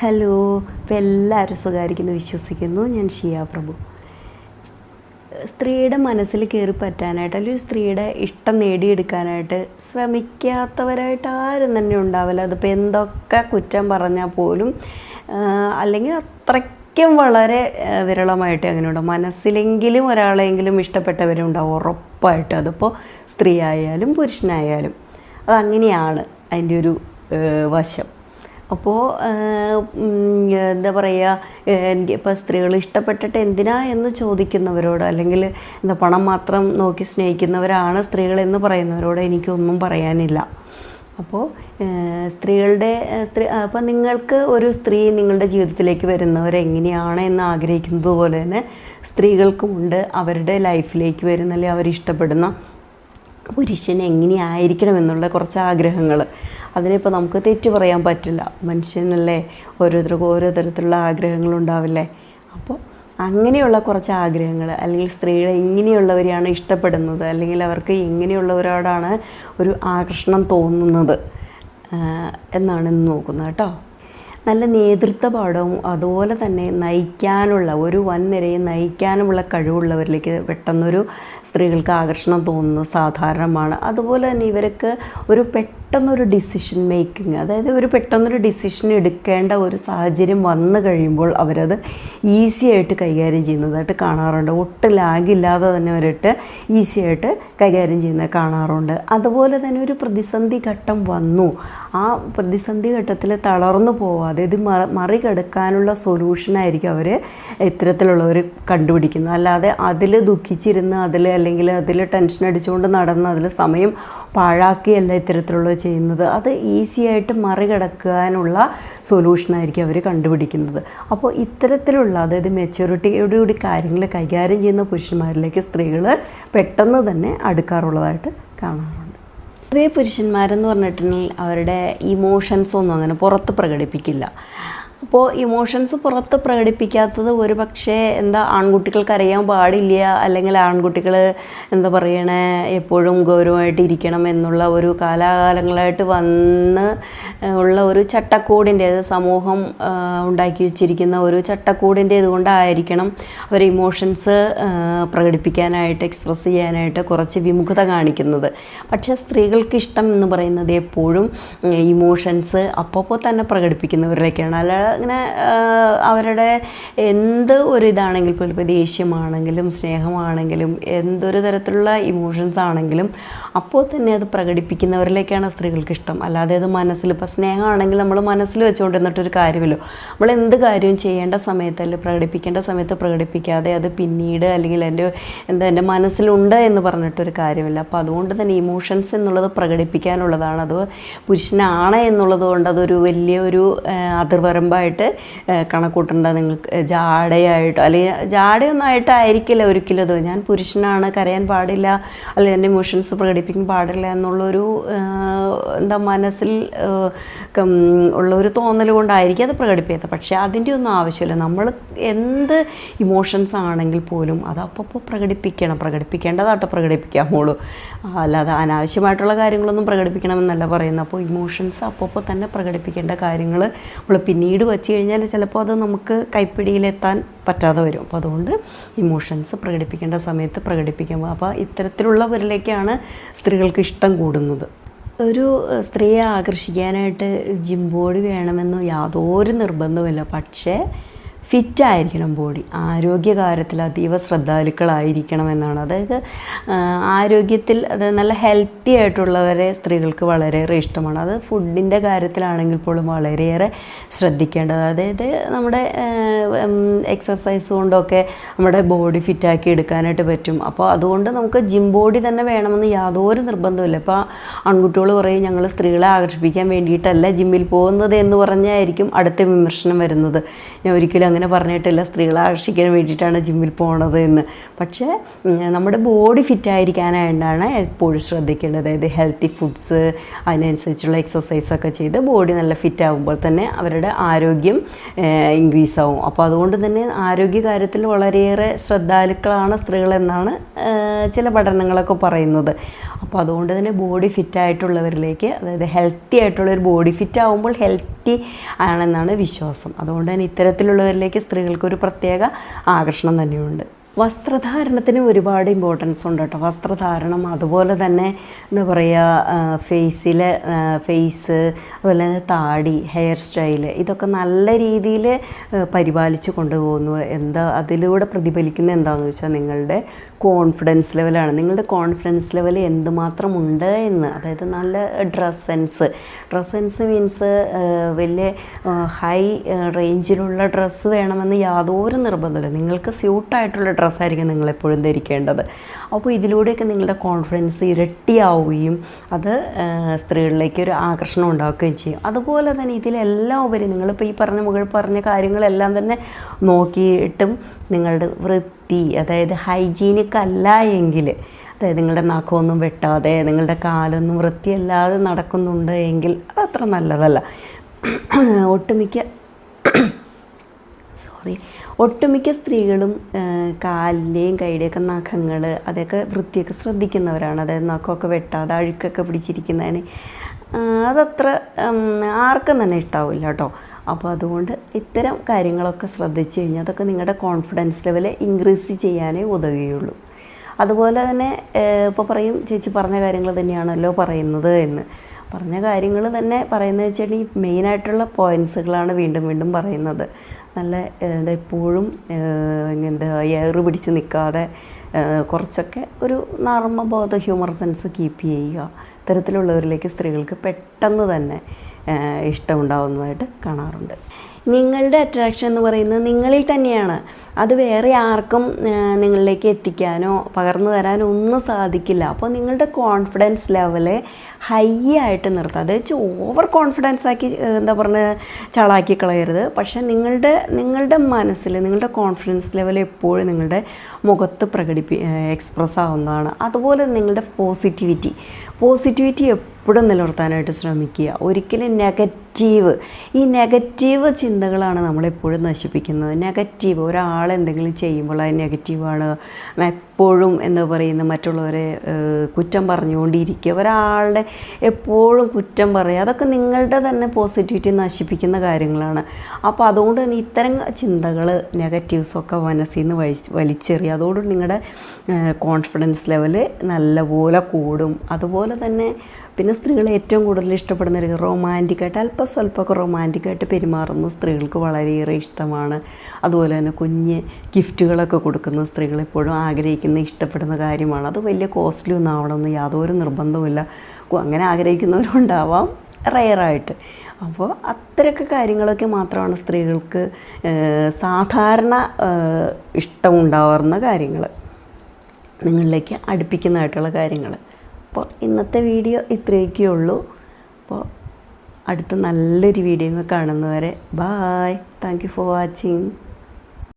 Hello ഇപ്പം എല്ലാവരും സുഖമായിരിക്കുന്നു വിശ്വസിക്കുന്നു. ഞാൻ ഷിയ പ്രഭു. സ്ത്രീയുടെ മനസ്സിൽ കയറി പറ്റാനായിട്ട് അല്ലെങ്കിൽ ഒരു സ്ത്രീയുടെ ഇഷ്ടം നേടിയെടുക്കാനായിട്ട് ശ്രമിക്കാത്തവരായിട്ട് ആരും തന്നെ ഉണ്ടാവില്ല. അതിപ്പോൾ എന്തൊക്കെ കുറ്റം പറഞ്ഞാൽ പോലും അല്ലെങ്കിൽ അത്രയ്ക്കും വളരെ വിരളമായിട്ട് അങ്ങനെ ഉണ്ടാവും മനസ്സിലെങ്കിലും ഒരാളെങ്കിലും ഇഷ്ടപ്പെട്ടവരുണ്ടാവും ഉറപ്പായിട്ട്. അതിപ്പോൾ സ്ത്രീ ആയാലും പുരുഷനായാലും. അതങ്ങനെയാണ് അതിന്റെ ഒരു വശം. അപ്പോൾ എന്താ പറയുക എനിക്ക് ഇപ്പോൾ സ്ത്രീകൾ ഇഷ്ടപ്പെട്ടിട്ട് എന്തിനാ എന്ന് ചോദിക്കുന്നവരോട് അല്ലെങ്കിൽ എന്താ പണം മാത്രം നോക്കി സ്നേഹിക്കുന്നവരാണ് സ്ത്രീകൾ എന്ന് പറയുന്നവരോട് എനിക്കൊന്നും പറയാനില്ല. അപ്പോൾ സ്ത്രീകളുടെ സ്ത്രീ അപ്പോൾ നിങ്ങൾക്ക് ഒരു സ്ത്രീ നിങ്ങളുടെ ജീവിതത്തിലേക്ക് വരുന്നവരെങ്ങനെയാണ് എന്ന് ആഗ്രഹിക്കുന്നത് പോലെ തന്നെ സ്ത്രീകൾക്കുമുണ്ട് അവരുടെ ലൈഫിലേക്ക് വരുന്ന അല്ലെങ്കിൽ അവരിഷ്ടപ്പെടുന്ന പുരുഷൻ എങ്ങനെയായിരിക്കണം എന്നുള്ള കുറച്ച് ആഗ്രഹങ്ങൾ അതിനിപ്പോൾ നമുക്ക് തെറ്റ് പറയാൻ പറ്റില്ല. മനുഷ്യനല്ലേ ഓരോരുത്തർക്കും ഓരോ തരത്തിലുള്ള ആഗ്രഹങ്ങളുണ്ടാവില്ലേ? അപ്പോൾ അങ്ങനെയുള്ള കുറച്ച് ആഗ്രഹങ്ങൾ അല്ലെങ്കിൽ സ്ത്രീകൾ എങ്ങനെയുള്ളവരെയാണ് ഇഷ്ടപ്പെടുന്നത് അല്ലെങ്കിൽ അവർക്ക് എങ്ങനെയുള്ളവരോടാണ് ഒരു ആകർഷണം തോന്നുന്നത് എന്നാണ് ഇന്ന് നോക്കുന്നത് കേട്ടോ. നല്ല നേതൃത്വ പാഠവും അതുപോലെ തന്നെ നയിക്കാനുള്ള ഒരു വൻനിരയെ നയിക്കാനുമുള്ള കഴിവുള്ളവരിലേക്ക് പെട്ടെന്നൊരു സ്ത്രീകൾക്ക് ആകർഷണം തോന്നുന്നത് സാധാരണമാണ്. അതുപോലെ തന്നെ ഇവർക്ക് ഒരു പെട്ടെന്നൊരു ഡിസിഷൻ മേക്കിംഗ് അതായത് ഒരു പെട്ടെന്നൊരു ഡിസിഷൻ എടുക്കേണ്ട ഒരു സാഹചര്യം വന്നു കഴിയുമ്പോൾ അവരത് ഈസി ആയിട്ട് കൈകാര്യം ചെയ്യുന്നതായിട്ട് കാണാറുണ്ട്. ഒട്ടും ലാഗില്ലാതെ തന്നെ അവരിട്ട് ഈസി ആയിട്ട് കൈകാര്യം ചെയ്യുന്നത് കാണാറുണ്ട്. അതുപോലെ തന്നെ ഒരു പ്രതിസന്ധി ഘട്ടം വന്നു. ആ പ്രതിസന്ധി ഘട്ടത്തിൽ തളർന്നു പോവാതെ ഇത് മറികടക്കാനുള്ള സൊല്യൂഷനായിരിക്കും അവർ ഇത്തരത്തിലുള്ളവർ കണ്ടുപിടിക്കുന്നത്. അല്ലാതെ അതിൽ ദുഃഖിച്ചിരുന്ന് അതിൽ അല്ലെങ്കിൽ അതിൽ ടെൻഷൻ അടിച്ചുകൊണ്ട് നടന്ന് അതിൽ സമയം പാഴാക്കിയല്ല ഇത്തരത്തിലുള്ളത് ചെയ്യുന്നത്. അത് ഈസി ആയിട്ട് മറികടക്കാനുള്ള സൊല്യൂഷനായിരിക്കും അവർ കണ്ടുപിടിക്കുന്നത്. അപ്പോൾ ഇത്തരത്തിലുള്ള അതായത് മെച്യൂരിറ്റിയോടുകൂടി കാര്യങ്ങൾ കൈകാര്യം ചെയ്യുന്ന പുരുഷന്മാരിലേക്ക് സ്ത്രീകൾ പെട്ടെന്ന് തന്നെ അടുക്കാറുള്ളതായിട്ട് കാണാറുണ്ട്. പൊതുവേ പുരുഷന്മാരെന്ന് പറഞ്ഞിട്ടുണ്ടെങ്കിൽ അവരുടെ ഇമോഷൻസ് ഒന്നും അങ്ങനെ പുറത്ത് പ്രകടിപ്പിക്കില്ല. അപ്പോൾ ഇമോഷൻസ് പുറത്ത് പ്രകടിപ്പിക്കാത്തത് ഒരു പക്ഷേ എന്താ ആൺകുട്ടികൾക്ക് അറിയാൻ പാടില്ല അല്ലെങ്കിൽ ആൺകുട്ടികൾ എന്താ പറയണേ എപ്പോഴും ഗൗരവമായിട്ട് ഇരിക്കണം എന്നുള്ള ഒരു കാലാകാലങ്ങളായിട്ട് വന്ന് ഉള്ള ഒരു ചട്ടക്കൂടിന്റെ സമൂഹം ഉണ്ടാക്കി വെച്ചിരിക്കുന്ന ഒരു ചട്ടക്കൂടിന്റെ ഇതുകൊണ്ടായിരിക്കണം അവർ ഇമോഷൻസ് പ്രകടിപ്പിക്കാനായിട്ട് എക്സ്പ്രസ് ചെയ്യാനായിട്ട് കുറച്ച് വിമുഖത കാണിക്കുന്നത്. പക്ഷേ സ്ത്രീകൾക്ക് ഇഷ്ടം എന്ന് പറയുന്നത് എപ്പോഴും ഇമോഷൻസ് അപ്പോൾ തന്നെ പ്രകടിപ്പിക്കുന്നവരിലേക്കാണ്. അല്ലാതെ ഇങ്ങനെ അവരുടെ എന്ത് ഒരു ഇതാണെങ്കിൽ പോലും ഇപ്പോൾ ദേഷ്യമാണെങ്കിലും സ്നേഹമാണെങ്കിലും എന്തൊരു തരത്തിലുള്ള ഇമോഷൻസ് ആണെങ്കിലും അപ്പോൾ തന്നെ അത് പ്രകടിപ്പിക്കുന്നവരിലേക്കാണ് സ്ത്രീകൾക്ക് ഇഷ്ടം അല്ലാതെ അത് മനസ്സിൽ ഇപ്പോൾ സ്നേഹമാണെങ്കിൽ നമ്മൾ മനസ്സിൽ വെച്ചുകൊണ്ടിരുന്നിട്ടൊരു കാര്യമല്ലോ. നമ്മൾ എന്ത് കാര്യവും ചെയ്യേണ്ട സമയത്ത് അല്ലെങ്കിൽ പ്രകടിപ്പിക്കേണ്ട സമയത്ത് പ്രകടിപ്പിക്കാതെ അത് പിന്നീട് അല്ലെങ്കിൽ എന്റെ എന്താ എന്റെ മനസ്സിലുണ്ട് എന്ന് പറഞ്ഞിട്ടൊരു കാര്യമില്ല. അപ്പോൾ അതുകൊണ്ട് തന്നെ ഇമോഷൻസ് എന്നുള്ളത് പ്രകടിപ്പിക്കാനുള്ളതാണ്. അത് പുരുഷനാണ് എന്നുള്ളത് കൊണ്ട് അതൊരു വലിയ ഒരു അതിർവരമ്പായിട്ട് കണക്കൂട്ടേണ്ട. നിങ്ങൾക്ക് ജാടയായിട്ടോ അല്ലെങ്കിൽ ജാടയൊന്നും ആയിട്ടായിരിക്കില്ല ഒരിക്കലും അത് ഞാൻ പുരുഷനാണ് കരയാൻ പാടില്ല അല്ലെങ്കിൽ എന്റെ ഇമോഷൻസ് പ്രകടിപ്പിക്കാൻ പാടില്ല എന്നുള്ളൊരു എന്താ മനസ്സിൽ ഉള്ള ഒരു തോന്നൽ കൊണ്ടായിരിക്കും അത് പ്രകടിപ്പിക്കാത്തത് പക്ഷേ അതിന്റെ ഒന്നും ആവശ്യമില്ല. നമ്മൾ എന്ത് ഇമോഷൻസ് ആണെങ്കിൽ പോലും അത് അപ്പോൾ പ്രകടിപ്പിക്കണം. പ്രകടിപ്പിക്കേണ്ടതാട്ടോ പ്രകടിപ്പിക്കാമോളൂ അല്ലാതെ അനാവശ്യമായിട്ടുള്ള കാര്യങ്ങളൊന്നും പ്രകടിപ്പിക്കണമെന്നല്ല പറയുന്നത്. അപ്പോൾ ഇമോഷൻസ് അപ്പോൾ തന്നെ പ്രകടിപ്പിക്കേണ്ട കാര്യങ്ങൾ നമ്മൾ പിന്നീട് വച്ച് കഴിഞ്ഞാൽ ചിലപ്പോൾ അത് നമുക്ക് കൈപ്പിടിയിലെത്താൻ പറ്റാതെ വരും. അപ്പോൾ അതുകൊണ്ട് ഇമോഷൻസ് പ്രകടിപ്പിക്കേണ്ട സമയത്ത് പ്രകടിപ്പിക്കാൻ അപ്പോൾ ഇത്തരത്തിലുള്ളവരിലേക്കാണ് സ്ത്രീകൾക്ക് ഇഷ്ടം കൂടുന്നത്. ഒരു സ്ത്രീയെ ആകർഷിക്കാനായിട്ട് ജിം ബോഡി വേണമെന്ന് യാതൊരു നിർബന്ധമില്ല പക്ഷേ ഫിറ്റ് ആയിരിക്കണം ബോഡി. ആരോഗ്യകാര്യത്തിൽ അതീവ ശ്രദ്ധാലുക്കളായിരിക്കണം എന്നാണ് അതായത് ആരോഗ്യത്തിൽ അത് നല്ല ഹെൽത്തി ആയിട്ടുള്ളവരെ സ്ത്രീകൾക്ക് വളരെയേറെ ഇഷ്ടമാണ്. അത് ഫുഡിന്റെ കാര്യത്തിലാണെങ്കിൽ പോലും വളരെയേറെ ശ്രദ്ധിക്കേണ്ടത് അതായത് നമ്മുടെ എക്സസൈസ് കൊണ്ടൊക്കെ നമ്മുടെ ബോഡി ഫിറ്റാക്കി എടുക്കാനായിട്ട് പറ്റും. അപ്പോൾ അതുകൊണ്ട് നമുക്ക് ജിം ബോഡി തന്നെ വേണമെന്ന് യാതൊരു നിർബന്ധമില്ല ഇപ്പോൾ ആൺകുട്ടികൾ പറയും ഞങ്ങൾ സ്ത്രീകളെ ആകർഷിപ്പിക്കാൻ വേണ്ടിയിട്ടല്ല ജിമ്മിൽ പോകുന്നത് എന്ന് പറഞ്ഞായിരിക്കും അടുത്ത വിമർശനം വരുന്നത്. ഞാൻ ഒരിക്കലും അങ്ങനെ അങ്ങനെ പറഞ്ഞിട്ടില്ല. സ്ത്രീകളെ ആകർഷിക്കാൻ വേണ്ടിയിട്ടാണ് ജിമ്മിൽ പോണത് എന്ന് പക്ഷേ നമ്മുടെ ബോഡി ഫിറ്റ് ആയിരിക്കാനായിട്ടാണ് എപ്പോഴും ശ്രദ്ധിക്കേണ്ടത്. അതായത് ഹെൽത്തി ഫുഡ്സ് അതിനനുസരിച്ചുള്ള എക്സസൈസൊക്കെ ചെയ്ത് ബോഡി നല്ല ഫിറ്റ് ആകുമ്പോൾ തന്നെ അവരുടെ ആരോഗ്യം ഇൻക്രീസ് ആവും. അപ്പോൾ അതുകൊണ്ട് തന്നെ ആരോഗ്യ കാര്യത്തിൽ വളരെയേറെ ശ്രദ്ധാലുക്കളാണ് സ്ത്രീകളെന്നാണ് ചില പഠനങ്ങളൊക്കെ പറയുന്നത്. അപ്പോൾ അതുകൊണ്ട് തന്നെ ബോഡി ഫിറ്റ് ആയിട്ടുള്ളവരിലേക്ക് അതായത് ഹെൽത്തി ആയിട്ടുള്ളൊരു ബോഡി ഫിറ്റ് ഹെൽത്തി ആണെന്നാണ് വിശ്വാസം. അതുകൊണ്ട് തന്നെ ഇത്തരത്തിലുള്ളവരിലേക്ക് സ്ത്രീകൾക്കൊരു പ്രത്യേക ആകർഷണം തന്നെയുണ്ട്. വസ്ത്രധാരണത്തിന് ഒരുപാട് ഇമ്പോർട്ടൻസ് ഉണ്ട് കേട്ടോ. വസ്ത്രധാരണം അതുപോലെ തന്നെ എന്താ പറയുക ഫേസിലെ ഫേസ് അതുപോലെ തന്നെ താടി ഹെയർ സ്റ്റൈൽ ഇതൊക്കെ നല്ല രീതിയിൽ പരിപാലിച്ച് കൊണ്ടുപോകുന്നു. എന്താ അതിലൂടെ പ്രതിഫലിക്കുന്ന എന്താണെന്ന് വെച്ചാൽ നിങ്ങളുടെ കോൺഫിഡൻസ് ലെവലാണ് നിങ്ങളുടെ കോൺഫിഡൻസ് ലെവൽ എന്തുമാത്രം ഉണ്ട് എന്ന്. അതായത് നല്ല dress sense dress sense means വലിയ ഹൈ റേഞ്ചിലുള്ള ഡ്രസ്സ് വേണമെന്ന് യാതൊരു നിർബന്ധമില്ല നിങ്ങൾക്ക് സ്യൂട്ടായിട്ടുള്ള ഡ്രസ്സായിരിക്കും നിങ്ങളെപ്പോഴും ധരിക്കേണ്ടത്. അപ്പോൾ ഇതിലൂടെയൊക്കെ നിങ്ങളുടെ കോൺഫിഡൻസ് ഇരട്ടിയാവുകയും അത് സ്ത്രീകളിലേക്ക് ഒരു ആകർഷണം ഉണ്ടാക്കുകയും ചെയ്യും. അതുപോലെ തന്നെ ഇതിലെല്ലാം ഉപരി നിങ്ങളിപ്പോൾ ഈ പറഞ്ഞ മുകൾ പറഞ്ഞ കാര്യങ്ങളെല്ലാം തന്നെ നോക്കിയിട്ടും നിങ്ങളുടെ വൃത്തി അതായത് ഹൈജീനിക് അല്ല എങ്കിൽ അതായത് നിങ്ങളുടെ നഖമൊന്നും വെട്ടാതെ നിങ്ങളുടെ കാലൊന്നും വൃത്തിയല്ലാതെ നടക്കുന്നുണ്ട് എങ്കിൽ അത് അത്ര നല്ലതല്ല. ഒട്ടുമിക്ക സോറി ഒട്ടുമിക്ക സ്ത്രീകളും കാലിന്റെയും കൈയുടെയൊക്കെ നഖങ്ങൾ അതൊക്കെ വൃത്തിയൊക്കെ ശ്രദ്ധിക്കുന്നവരാണ്. അതായത് നഖമൊക്കെ വെട്ടാതെ അഴുക്കൊക്കെ പിടിച്ചിരിക്കുന്നതിന് അതത്ര ആർക്കും തന്നെ ഇഷ്ടാവില്ല കേട്ടോ. അപ്പോൾ അതുകൊണ്ട് ഇത്തരം കാര്യങ്ങളൊക്കെ ശ്രദ്ധിച്ചു കഴിഞ്ഞാൽ അതൊക്കെ നിങ്ങളുടെ കോൺഫിഡൻസ് ലെവൽ ഇൻക്രീസ് ചെയ്യാനേ ഉതകുകയുള്ളൂ. അതുപോലെ തന്നെ ഇപ്പോൾ പറയും ചേച്ചി പറഞ്ഞ കാര്യങ്ങൾ തന്നെയാണല്ലോ പറയുന്നത് എന്ന്. പറഞ്ഞ കാര്യങ്ങൾ തന്നെ പറയുന്നത് വെച്ചിട്ടുണ്ടെങ്കിൽ മെയിനായിട്ടുള്ള പോയിൻസുകളാണ് വീണ്ടും വീണ്ടും പറയുന്നത്. നല്ല എന്താ എപ്പോഴും എന്താ എയർ പിടിച്ച് നിൽക്കാതെ കുറച്ചൊക്കെ ഒരു നർമ്മബോധ ഹ്യൂമർ സെൻസ് കീപ്പ് ചെയ്യുക. ഇത്തരത്തിലുള്ളവരിലേക്ക് സ്ത്രീകൾക്ക് പെട്ടെന്ന് തന്നെ ഇഷ്ടമുണ്ടാവുന്നതായിട്ട് കാണാറുണ്ട്. നിങ്ങളുടെ അട്രാക്ഷൻ എന്ന് പറയുന്നത് നിങ്ങളിൽ തന്നെയാണ്. അത് വേറെ ആർക്കും നിങ്ങളിലേക്ക് എത്തിക്കാനോ പകർന്നു തരാനോ ഒന്നും സാധിക്കില്ല. അപ്പോൾ നിങ്ങളുടെ കോൺഫിഡൻസ് ലെവൽ ഹൈ ആയിട്ട് നിർത്തുക അത് വെച്ച് ഓവർ കോൺഫിഡൻസ് ആക്കി എന്താ പറഞ്ഞ ചളാക്കി കളയരുത്. പക്ഷേ നിങ്ങളുടെ നിങ്ങളുടെ മനസ്സിൽ നിങ്ങളുടെ കോൺഫിഡൻസ് ലെവൽ എപ്പോഴും നിങ്ങളുടെ മുഖത്ത് പ്രകടിപ്പി എക്സ്പ്രസ് ആവുന്നതാണ്. അതുപോലെ നിങ്ങളുടെ പോസിറ്റിവിറ്റി പോസിറ്റിവിറ്റി എപ്പോഴും നിലനിർത്താനായിട്ട് ശ്രമിക്കുക. ഒരിക്കലും നെഗറ്റീവ് ഈ നെഗറ്റീവ് ചിന്തകളാണ് നമ്മളെപ്പോഴും നശിപ്പിക്കുന്നത്. നെഗറ്റീവ് ഒരാൾ എന്തെങ്കിലും ചെയ്യുമ്പോൾ അത് നെഗറ്റീവാണ് എപ്പോഴും എന്ന് പറയുന്ന മറ്റുള്ളവരെ കുറ്റം പറഞ്ഞുകൊണ്ടിരിക്കുക. ഒരാളുടെ എപ്പോഴും കുറ്റം പറയുക അതൊക്കെ നിങ്ങളുടെ തന്നെ പോസിറ്റിവിറ്റി നശിപ്പിക്കുന്ന കാര്യങ്ങളാണ്. അപ്പോൾ അതുകൊണ്ട് തന്നെ ഇത്തരം ചിന്തകൾ നെഗറ്റീവ്സൊക്കെ മനസ്സിൽ നിന്ന് വലി വലിച്ചെറിയുക അതുകൊണ്ട് നിങ്ങളുടെ കോൺഫിഡൻസ് ലെവൽ നല്ലപോലെ കൂടും. അതുപോലെ തന്നെ പിന്നെ സ്ത്രീകൾ ഏറ്റവും കൂടുതൽ ഇഷ്ടപ്പെടുന്ന ഒരു റൊമാന്റിക്കായിട്ട് അല്പം സ്വല്പമൊക്കെ റൊമാന്റിക്കായിട്ട് പെരുമാറുന്ന സ്ത്രീകൾക്ക് വളരെയേറെ ഇഷ്ടമാണ്. അതുപോലെ തന്നെ കുഞ്ഞ് ഗിഫ്റ്റുകളൊക്കെ കൊടുക്കുന്ന സ്ത്രീകൾ എപ്പോഴും ആഗ്രഹിക്കുന്ന ഇഷ്ടപ്പെടുന്ന കാര്യമാണ്. അത് വലിയ കോസ്റ്റ്ലി ഒന്നും ആവണമെന്ന് യാതൊരു നിർബന്ധവുമില്ല അങ്ങനെ ആഗ്രഹിക്കുന്നവരുണ്ടാവാം റയറായിട്ട് അപ്പോൾ അത്തരമൊക്കെ കാര്യങ്ങളൊക്കെ മാത്രമാണ് സ്ത്രീകൾക്ക് സാധാരണ ഇഷ്ടമുണ്ടാവുന്ന കാര്യങ്ങൾ നിങ്ങളിലേക്ക് അടുപ്പിക്കുന്നതായിട്ടുള്ള കാര്യങ്ങൾ അപ്പോൾ ഇന്നത്തെ വീഡിയോ ഇത്രയൊക്കെ ഉള്ളൂ. അപ്പോൾ അടുത്ത നല്ലൊരു വീഡിയോ കാണുന്നവരെ bye thank you for watching